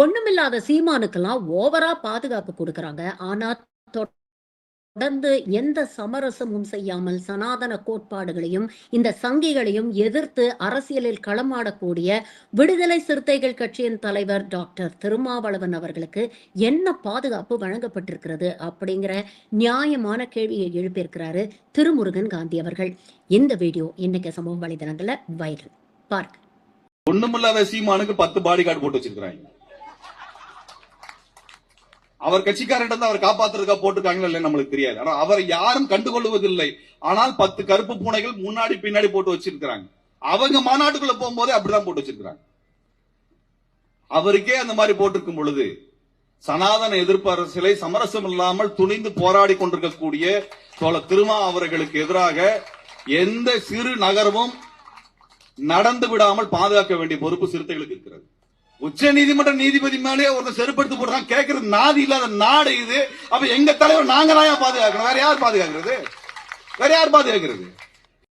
ஒண்ணுமில்லாத சீமானுக்கெல்லாம் ஓவரா பாதுகாப்பு கொடுக்கறாங்க. ஆனா தொடர்ந்து எந்த சமரசமும் செய்யாமல் சனாதன கோட்பாடுகளையும் இந்த சங்கிகளையும் எதிர்த்து அரசியலில் களமாடக்கூடிய விடுதலை சிறுத்தைகள் கட்சியின் தலைவர் டாக்டர் திருமாவளவன் அவர்களுக்கு என்ன பாதுகாப்பு வழங்கப்பட்டிருக்கிறது அப்படிங்கிற நியாயமான கேள்வியை எழுப்பியிருக்கிறாரு திருமுருகன் காந்தி அவர்கள். இந்த வீடியோ இன்னைக்கு சமூக வலைதளங்கள்ல வைரல். பார்க்க. ஒண்ணுமில்லாத சீமானுக்கு பத்து பாடி கார்டு போட்டு வச்சிருக்கிறாங்க. அவர் கட்சிக்காரர்கிட்ட அவர் காப்பாத்துறதுக்கா போட்டிருக்காங்களா இல்லைன்னு நம்மளுக்கு தெரியாது. ஆனா அவரை யாரும் கண்டுகொள்வதில்லை. ஆனால் பத்து கருப்பு பூனைகள் முன்னாடி பின்னாடி போட்டு வச்சிருக்கிறாங்க. அவங்க மாநாட்டுக்குள்ள போகும்போதே அப்படிதான் போட்டு வச்சிருக்காங்க அவருக்கே அந்த மாதிரி போட்டிருக்கும் பொழுது சனாதன எதிர்ப்பு அரசியலை சமரசம் இல்லாமல் துணிந்து போராடி கொண்டிருக்கக்கூடிய தோழர் திருமா அவர்களுக்கு எதிராக எந்த சிறு நகரமும் நடந்து விடாமல் பாதுகாக்க வேண்டிய பொறுப்பு சிறுத்தைகளுக்கு இருக்கிறது. உச்ச நீதிமன்ற நீதிபதி மேலே ஒருத்தர் செருப்படுத்து போடுறாங்க கேட்கறது நாதி இல்லாத நாடு இது. அப்ப எங்க தலைவர் நாங்க தான் பாதுகாக்கணும்? வேற யார் பாதுகாக்கிறது? வேற யார் பாதுகாக்கிறது?